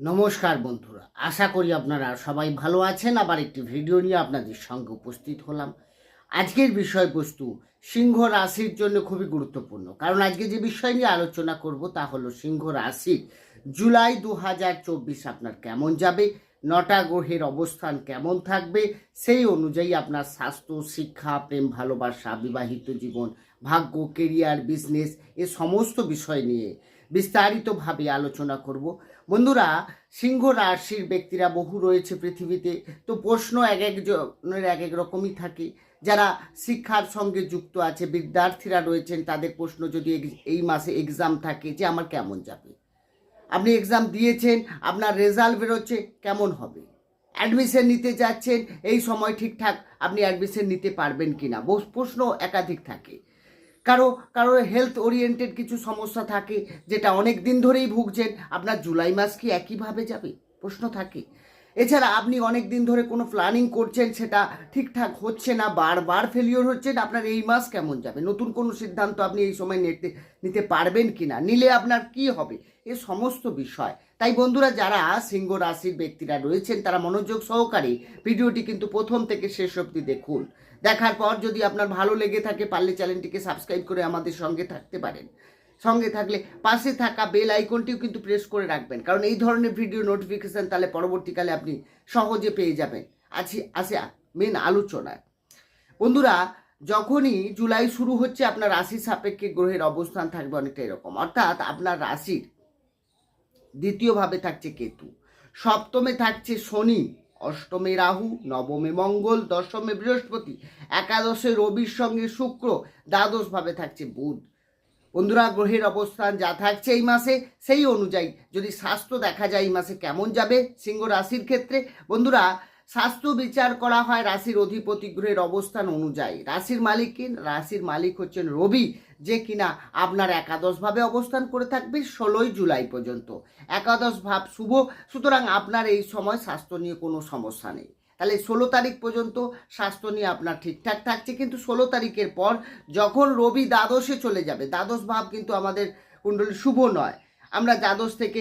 নমস্কার বন্ধুরা, আশা করি আপনারা সবাই ভালো আছেন। আবার একটি ভিডিও নিয়ে আপনাদের সঙ্গে উপস্থিত হলাম। আজকের বিষয়বস্তু, সিংহ রাশির জন্য খুবই গুরুত্বপূর্ণ। কারণ আজকে যে বিষয় নিয়ে আলোচনা করব তা হলো সিংহ রাশির জুলাই দু হাজার চব্বিশ আপনার কেমন যাবে? নটা গ্রহের অবস্থান কেমন থাকবে? সেই অনুযায়ী আপনার স্বাস্থ্য, শিক্ষা, প্রেম, ভালোবাসা, বিবাহিত জীবন, ভাগ্য কেরিয়ার বিজনেস এ সমস্ত বিষয় নিয়ে বিস্তারিতভাবে আলোচনা করব। বন্ধুরা, সিংহ রাশির ব্যক্তিরা বহু রয়েছে পৃথিবীতে। তো প্রশ্ন এক একজনের এক এক রকমই থাকে। যারা শিক্ষার সঙ্গে যুক্ত আছে, বিদ্যার্থীরা রয়েছেন, তাদের প্রশ্ন যদি এই মাসে এক্সাম থাকে যে আমার কেমন যাবে? আপনি এক্সাম দিয়েছেন, আপনার রেজাল্ট বেরোচ্ছে, কেমন হবে? অ্যাডমিশন নিতে যাচ্ছেন, এই সময় ঠিকঠাক আপনি অ্যাডমিশন নিতে পারবেন কি না প্রশ্ন একাধিক থাকে। কারও কারও হেলথ ওরিয়েন্টেড কিছু সমস্যা থাকে, যেটা অনেক দিন ধরেই ভুগছেন, আপনার জুলাই মাস কি একইভাবে যাবে? প্রশ্ন থাকে। এছাড়া আপনি অনেক দিন ধরে কোনো প্ল্যানিং করছেন, সেটা ঠিকঠাক হচ্ছে না, বারবার ফেলিওর হচ্ছে আপনার এই মাস কেমন যাবে? নতুন কোনো সিদ্ধান্ত আপনি এই সময় নিতে নিতে পারবেন কি না নিলে আপনার কি হবে? এ সমস্ত বিষয়। তাই বন্ধুরা, যারা সিংহ রাশির ব্যক্তিরা রয়েছেন, তারা মনোযোগ সহকারে ভিডিওটি কিন্তু প্রথম থেকে শেষ অবধি দেখুন। দেখার পর যদি আপনার ভালো লেগে থাকে, পারলে চ্যানেলটিকে সাবস্ক্রাইব করে আমাদের সঙ্গে থাকতে পারেন। সঙ্গে থাকলে পাশে থাকা বেল আইকনটিও কিন্তু প্রেস করে রাখবেন, কারণ এই ধরনের ভিডিও নোটিফিকেশন তাহলে পরবর্তীকালে আপনি সহজে পেয়ে যাবেন। আছি, আসে মেন আলোচনায়। বন্ধুরা, যখনই জুলাই শুরু হচ্ছে, আপনার রাশি সাপেক্ষে গ্রহের অবস্থান থাকবে অনেকটা এরকম। অর্থাৎ আপনার রাশির দ্বিতীয়ভাবে থাকছে কেতু। সপ্তমে থাকছে শনি, অষ্টমে রাহু, নবমে মঙ্গল, দশমে বৃহস্পতি, একাদশে রবির সঙ্গে শুক্র, দ্বাদশভাবে থাকছে বুধ। বন্ধুরা, গ্রহের অবস্থান যা থাকছে এই মাসে, সেই অনুযায়ী যদি স্বাস্থ্য দেখা যায় এই মাসে কেমন যাবে সিংহ রাশির ক্ষেত্রে? বন্ধুরা, স্বাস্থ্য বিচার করা হয় রাশির অধিপতি গ্রহের অবস্থান অনুযায়ী। রাশির মালিক কে? রাশির মালিক হচ্ছেন রবি। যে কিনা আপনার একাদশভাবে অবস্থান করে থাকবে ষোলোই জুলাই পর্যন্ত। একাদশ ভাব শুভ, সুতরাং আপনার এই সময় স্বাস্থ্য নিয়ে কোনো সমস্যা নেই। তাহলে ষোলো তারিখ পর্যন্ত স্বাস্থ্য নিয়ে আপনার ঠিকঠাক থাকছে, কিন্তু ষোলো তারিখের পর যখন রবি দ্বাদশে চলে যাবে, দ্বাদশ ভাব কিন্তু আমাদের কুণ্ডলী শুভ নয়। আমরা দ্বাদশ থেকে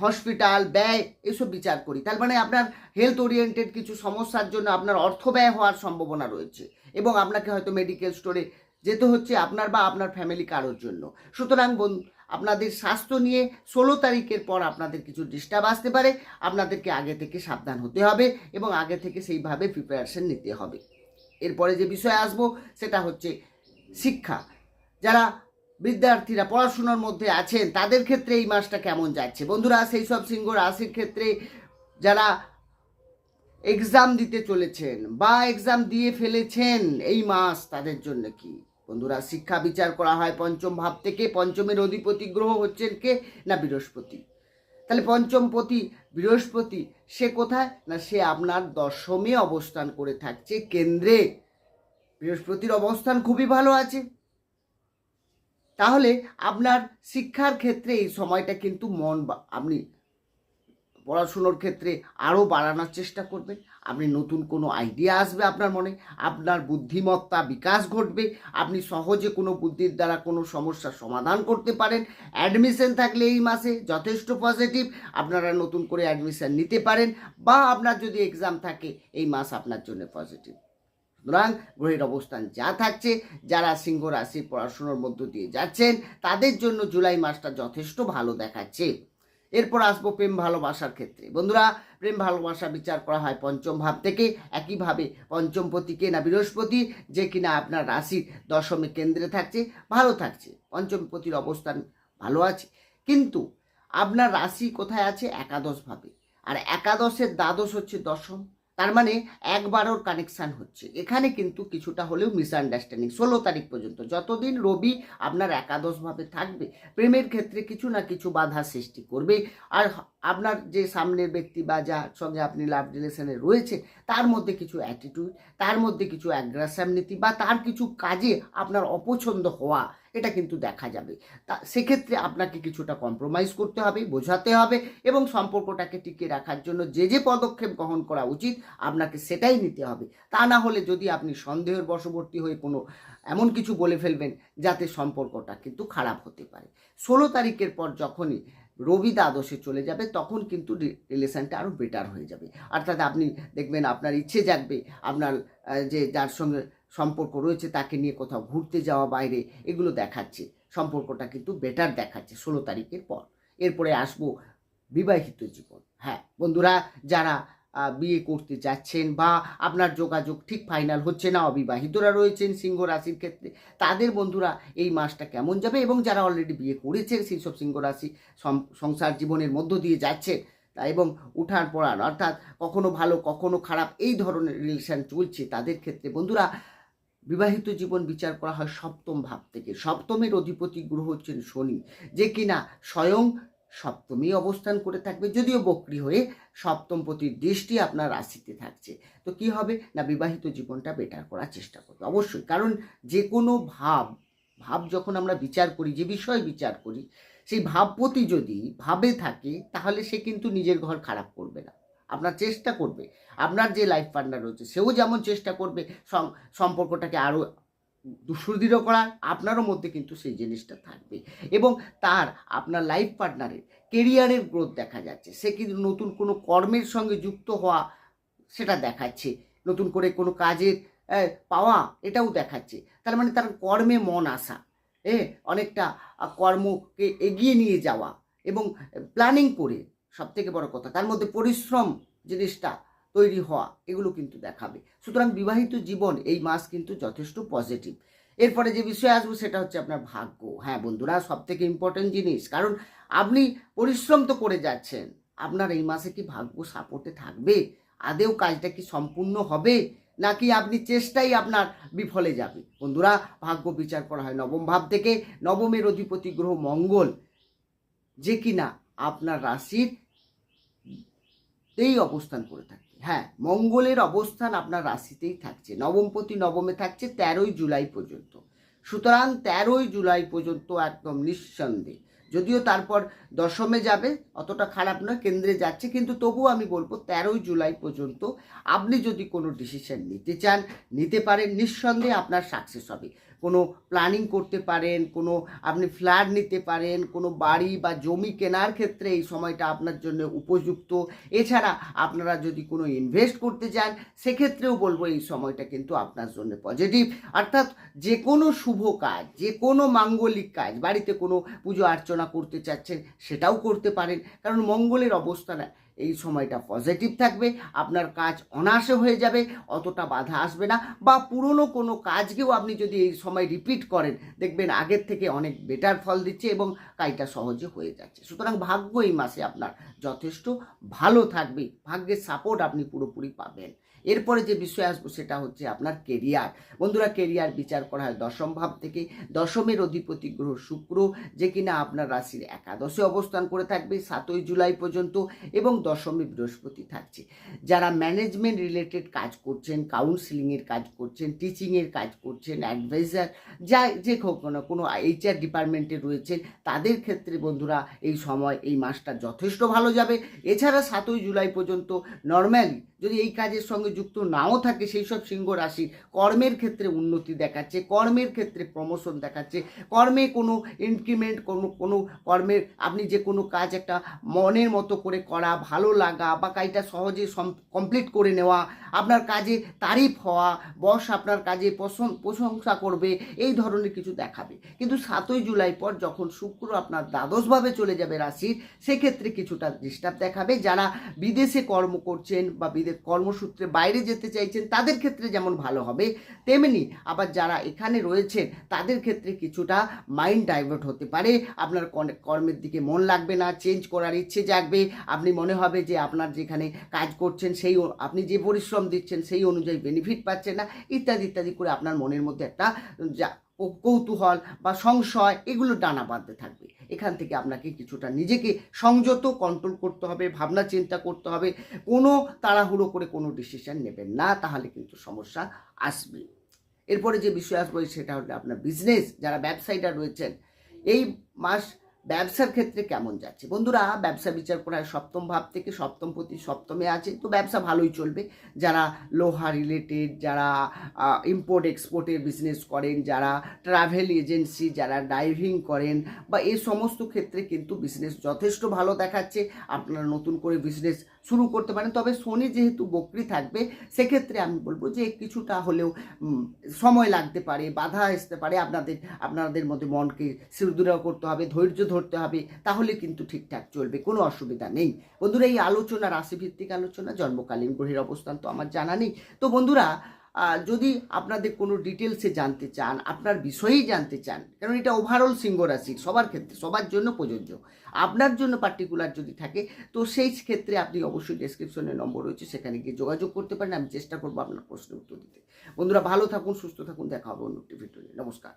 হসপিটাল, ব্যয় এসব বিচার করি। তার মানে আপনার হেলথ ওরিয়েন্টেড কিছু সমস্যার জন্য আপনার অর্থ ব্যয় হওয়ার সম্ভাবনা রয়েছে। এবং আপনাকে হয়তো মেডিকেল স্টোরে যেতে হচ্ছে আপনার বা আপনার ফ্যামিলি কারোর জন্য। সুতরাং আপনাদের স্বাস্থ্য নিয়ে ষোলো তারিখের পর আপনাদের কিছু ডিস্টার্ব আসতে পারে, আপনাদেরকে আগে থেকে সাবধান হতে হবে এবং আগে থেকে সেইভাবে প্রিপারেশন নিতে হবে। এরপরে যে বিষয়ে আসব, সেটা হচ্ছে শিক্ষা। যারা বিদ্যার্থীরা পড়াশোনার মধ্যে আছেন, তাদের ক্ষেত্রে এই মাসটা কেমন যাচ্ছে? বন্ধুরা, সেই সব সিংহ রাশির ক্ষেত্রে যারা এক্সাম দিতে চলেছেন বা এক্সাম দিয়ে ফেলেছেন, এই মাস তাদের জন্য কি? বন্ধুরা, শিক্ষা বিচার করা হয় পঞ্চম ভাব থেকে। পঞ্চমের অধিপতি গ্রহ হচ্ছেন কে? না, বৃহস্পতি। তাহলে পঞ্চমপতি বৃহস্পতি, সে কোথায়? না, সে আপনার দশমে অবস্থান করে থাকছে কেন্দ্রে। বৃহস্পতির অবস্থান খুবই ভালো আছে। তাহলে আপনার শিক্ষার ক্ষেত্রে এই সময়টা কিন্তু মন আপনি পড়াশুনোর ক্ষেত্রে আরও বাড়ানোর চেষ্টা করবেন। আপনি নতুন কোনো আইডিয়া আসবে আপনার মনে, আপনার বুদ্ধিমত্তা বিকাশ ঘটবে, আপনি সহজে কোনো বুদ্ধির দ্বারা কোনো সমস্যার সমাধান করতে পারেন অ্যাডমিশন থাকলে এই মাসে যথেষ্ট পজিটিভ আপনারা নতুন করে অ্যাডমিশন নিতে পারেন, বা আপনার যদি এক্সাম থাকে, এই মাস আপনার জন্য পজিটিভ সুতরাং গ্রহের অবস্থান যা থাকছে, যারা সিংহ রাশি পড়াশুনোর মধ্য দিয়ে যাচ্ছেন, তাদের জন্য জুলাই মাসটা যথেষ্ট ভালো দেখাচ্ছে। এরপর আসব প্রেম ভালোবাসার ক্ষেত্রে। বন্ধুরা, প্রেম ভালোবাসা বিচার করা হয় পঞ্চম ভাব থেকে। একইভাবে পঞ্চম পঞ্চমপতিকে না বৃহস্পতি, যে কিনা আপনার রাশির দশমী কেন্দ্রে থাকছে, ভালো থাকছে। পঞ্চম প্রতির অবস্থান ভালো আছে। কিন্তু আপনার রাশি কোথায় আছে? একাদশভাবে আর একাদশের দ্বাদশ হচ্ছে দশম। তার মানে একবারও কানেকশান হচ্ছে। এখানে কিন্তু কিছুটা হলেও মিসআন্ডারস্ট্যান্ডিং ষোলো তারিখ পর্যন্ত যতদিন রবি আপনার একাদশভাবে থাকবে, প্রেমের ক্ষেত্রে কিছু না কিছু বাধা সৃষ্টি করবে। আর আপনার যে সামনের ব্যক্তি বা যার সঙ্গে আপনি লাভ রিলেশনে রয়েছে, তার মধ্যে কিছু অ্যাটিটিউড তার মধ্যে কিছু অ্যাগ্রাসাম নীতি বা তার কিছু কাজে আপনার অপছন্দ হওয়া, এটা কিন্তু দেখা যাবে। তা সেক্ষেত্রে আপনাকে কিছুটা কম্প্রোমাইজ করতে হবে, বোঝাতে হবে এবং সম্পর্কটাকে টিকিয়ে রাখার জন্য যে যে পদক্ষেপ গ্রহণ করা উচিত, আপনাকে সেটাই নিতে হবে। তা না হলে যদি আপনি সন্দেহের বশবর্তী হয়ে কোনো এমন কিছু বলে ফেলবেন, যাতে সম্পর্কটা কিন্তু খারাপ হতে পারে। ষোলো তারিখের পর যখনই রবি দ্বাদশে চলে যাবে, তখন কিন্তু রিলেশানটা আরও বেটার হয়ে যাবে। অর্থাৎ আপনি দেখবেন আপনার ইচ্ছে জাগবে, আপনার যে যার সঙ্গে সম্পর্ক রয়েছে তাকে নিয়ে কোথাও ঘুরতে যাওয়া বাইরে, এগুলো দেখাচ্ছে। সম্পর্কটা কিন্তু বেটার দেখাচ্ছে ষোলো তারিখের পর। এরপরে আসব বিবাহিত জীবন। হ্যাঁ বন্ধুরা, যারা বিয়ে করতে যাচ্ছেন বা আপনার যোগাযোগ ঠিক ফাইনাল হচ্ছে না, অবিবাহিতরা রয়েছেন সিংহ রাশির ক্ষেত্রে, তাদের বন্ধুরা এই মাসটা কেমন যাবে এবং যারা অলরেডি বিয়ে করেছেন সেই সব সিংহ রাশি সংসার জীবনের মধ্য দিয়ে যাচ্ছেন তা এবং উঠান পড়ান অর্থাৎ কখনো ভালো, কখনো খারাপ এই ধরনের রিলেশন চলছে তাদের ক্ষেত্রে বন্ধুরা, বিবাহিত জীবন বিচার করা হয় সপ্তম ভাব থেকে। সপ্তমের অধিপতি গ্রহ হচ্ছেন শনি, যে কিনা স্বয়ং সপ্তমী অবস্থান করে থাকবে, যদিও বক্রি হয়ে সপ্তম পতির দৃষ্টি আপনার রাশিতে থাকছে। তো কি হবে? না, বিবাহিত জীবনটা বেটার করার চেষ্টা করবে। অবশ্যই, কারণ যে কোনো ভাব ভাব যখন আমরা বিচার করি, যে বিষয় বিচার করি, সেই ভাবপতি যদি ভাবে থাকে, তাহলে সে কিন্তু নিজের ঘর খারাপ করবে না। আপনার চেষ্টা করবে। আপনার যে লাইফ পার্টনার রয়েছে, সেও যেমন চেষ্টা করবে সম্পর্কটাকে আরও সুদৃঢ় করার, আপনারও মধ্যে কিন্তু সেই জিনিসটা থাকবে। এবং তার আপনার লাইফ পার্টনারের কেরিয়ারের গ্রোথ দেখা যাচ্ছে। সে কিন্তু নতুন কোনো কর্মের সঙ্গে যুক্ত হওয়া সেটা দেখাচ্ছে। নতুন করে কোনো কাজের পাওয়া এটাও দেখাচ্ছে। তার মানে তার কর্মে মন আসা, এ, অনেকটা কর্মকে এগিয়ে নিয়ে যাওয়া এবং প্ল্যানিং করে সব থেকে বড় কথা। তার মধ্যে পরিশ্রম জিনিসটা তৈরি হওয়া, এগুলো কিন্তু দেখাবে। সুতরাং বিবাহিত জীবন এই মাস কিন্তু যথেষ্ট পজিটিভ এরপরে যে বিষয় আসব সেটা হচ্ছে আপনার ভাগ্য। হ্যাঁ বন্ধুরা সব থেকে ইম্পর্টেন্ট জিনিস, কারণ আপনি পরিশ্রম তো করে যাচ্ছেন। আপনার এই মাসে কি ভাগ্য সাপোর্টে থাকবে? আদেও কাজটা কি সম্পূর্ণ হবে? নাকি আপনি চেষ্টাই আপনার বিফলে যাবে? বন্ধুরা, ভাগ্য বিচার করা হয় নবম ভাব থেকে। নবমের অধিপতি গ্রহ মঙ্গল। যে কিনা আপনার রাশির এই অবস্থান করে থাকে। হ্যাঁ মঙ্গলের অবস্থান আপনার রাশিতেই থাকছে। নবমপতি নবমে থাকছে তেরোই জুলাই পর্যন্ত। সুতরাং তেরোই জুলাই পর্যন্ত একদম নিঃসন্দেহে। যদিও তারপর দশমে যাবে, অতটা খারাপ নয়, কেন্দ্রে যাচ্ছে, কিন্তু তবুও আমি বলব তেরোই জুলাই পর্যন্ত আপনি যদি কোনো ডিসিশন নিতে চান, নিতে পারেন, নিঃসন্দেহে আপনার সাকসেস হবে। কোনো প্ল্যানিং করতে পারেন, কোনো আপনি ফ্ল্যাট নিতে পারেন, কোনো বাড়ি বা জমি কেনার ক্ষেত্রে এই সময়টা আপনার জন্য উপযুক্ত। এছাড়া আপনারা যদি কোনো ইনভেস্ট করতে চান, সেক্ষেত্রেও বলব এই সময়টা কিন্তু আপনার জন্য পজিটিভ অর্থাৎ যে কোনো শুভ কাজ যে কোনো মাঙ্গলিক কাজ, বাড়িতে কোনো পুজো অর্চনা করতে চাচ্ছেন, সেটাও করতে পারেন। কারণ মঙ্গলের অবস্থান এই সময়টা পজিটিভ থাকবে, আপনার কাজ অনায়াসে হয়ে যাবে, অতটা বাধা আসবে না বা পুরনো কোনো কাজকেও আপনি যদি এই সময় রিপিট করেন, দেখবেন আগের থেকে অনেক বেটার ফল দিচ্ছে এবং কাজটা সহজে হয়ে যাচ্ছে। সুতরাং ভাগ্য এই মাসে আপনার যথেষ্ট ভালো থাকবে, ভাগ্যের সাপোর্ট আপনি পুরোপুরি পাবেন। এরপরে যে বিষয় আসব সেটা হচ্ছে আপনার কেরিয়ার বন্ধুরা কেরিয়ার বিচার করা হয় দশম ভাব থেকে। দশমের অধিপতি গ্রহ শুক্র, যে কিনা আপনার রাশির একাদশে অবস্থান করে থাকবে, সাতই জুলাই পর্যন্ত, এবং দশমে বৃহস্পতি থাকছে। যারা ম্যানেজমেন্ট রিলেটেড কাজ করছেন কাউন্সিলিংয়ের কাজ করছেন টিচিংয়ের কাজ করছেন অ্যাডভাইজার যা যে হোক না কোনো এইচআর ডিপার্টমেন্টে রয়েছেন, তাদের ক্ষেত্রে বন্ধুরা এই সময়, এই মাসটা যথেষ্ট ভালো যাবে। এছাড়া সাতই জুলাই পর্যন্ত নর্ম্যালি যদি এই কাজের সঙ্গে যুক্ত নাও থাকে সেই সব সিংহ রাশি, কর্মের ক্ষেত্রে উন্নতি দেখাচ্ছে, কর্মের ক্ষেত্রে প্রমোশন দেখাচ্ছে, কর্মে কোনো ইনক্রিমেন্ট কোনো কোনো কর্মের আপনি যে কোনো কাজ একটা মনের মতো করে করা, ভালো লাগা বা কাজটা সহজে কমপ্লিট করে নেওয়া, আপনার কাজে তারিফ হওয়া, বস আপনার কাজে প্রশংসা করবে, এই ধরনের কিছু দেখাবে। কিন্তু সাতই জুলাই পর যখন শুক্র আপনার দ্বাদশভাবে চলে যাবে রাশির, সেক্ষেত্রে কিছুটা ডিস্টার্ব দেখাবে। যারা বিদেশে কর্ম করছেন বা বিদেশ কর্মসূত্রে বাইরে যেতে চাইছেন, তাদের ক্ষেত্রে যেমন ভালো হবে, তেমনি আবার যারা এখানে রয়েছেন, তাদের ক্ষেত্রে কিছুটা মাইন্ড ডাইভার্ট হতে পারে। আপনার কর্মের দিকে মন লাগবে না চেঞ্জ করার ইচ্ছে জাগবে। আপনি মনে হবে যে আপনার যেখানে কাজ করছেন, সেই আপনি যে পরিশ্রম দিচ্ছেন, সেই অনুযায়ী বেনিফিট পাচ্ছেন না, ইত্যাদি ইত্যাদি করে আপনার মনের মধ্যে একটা যা ও- কৌতূহল বা সংশয় এগুলো ডানা বাঁধতে থাকবে। এখান থেকে আপনাকে কিছুটা নিজেকে সংযত কন্ট্রোল করতে হবে, ভাবনা চিন্তা করতে হবে, কোনো তাড়াহুড়ো করে কোনো ডিসিশন নেবেন না, তাহলে কিন্তু সমস্যা আসবে। এরপরে যে বিষয় আসবে সেটা হলো আপনার বিজনেস যারা ব্যবসায়ীরা রয়েছেন, এই মাস ব্যবসার ক্ষেত্রে কেমন যাচ্ছে? বন্ধুরা, ব্যবসা বিচার করার সপ্তম ভাব থেকে সপ্তম প্রতি সপ্তমে আছে, তো ব্যবসা ভালোই চলবে। যারা লোহা রিলেটেড যারা ইম্পোর্ট এক্সপোর্টের বিজনেস করেন, যারা ট্রাভেল এজেন্সি যারা ড্রাইভিং করেন, বা এই সমস্ত ক্ষেত্রে কিন্তু বিজনেস যথেষ্ট ভালো দেখাচ্ছে। আপনারা নতুন করে বিজনেস শুরু করতে পারেন। তবে শনি যেহেতু বকরি থাকবে, সেক্ষেত্রে আমি বলব যে কিছুটা হলেও সময় লাগতে পারে, বাধা আসতে পারে। আপনাদের আপনাদের মধ্যে মনকে সুদৃঢ় করতে হবে, ধৈর্য ধরতে হবে, তাহলে কিন্তু ঠিকঠাক চলবে, কোনো অসুবিধা নেই। বন্ধুরা, এই আলোচনা, রাশিভিত্তিক আলোচনা, জন্মকালীন গ্রহের অবস্থান তো আমার জানা নেই। তো বন্ধুরা যদি আপনাদের কোনো ডিটেলসে জানতে চান, আপনার বিষয়েই জানতে চান, কারণ এটা ওভারঅল সিংহ রাশি সবার ক্ষেত্রে, সবার জন্য প্রযোজ্য। আপনার জন্য পার্টিকুলার যদি থাকে, তো সেই ক্ষেত্রে আপনি অবশ্যই ডেসক্রিপশনে নম্বর রয়েছে, সেখানে গিয়ে যোগাযোগ করতে পারেন, আমি চেষ্টা করব আপনার প্রশ্নের উত্তর দিতে। বন্ধুরা, ভালো থাকুন, সুস্থ থাকুন, দেখা হবে অন্য একটি ভিডিও নিয়ে। নমস্কার।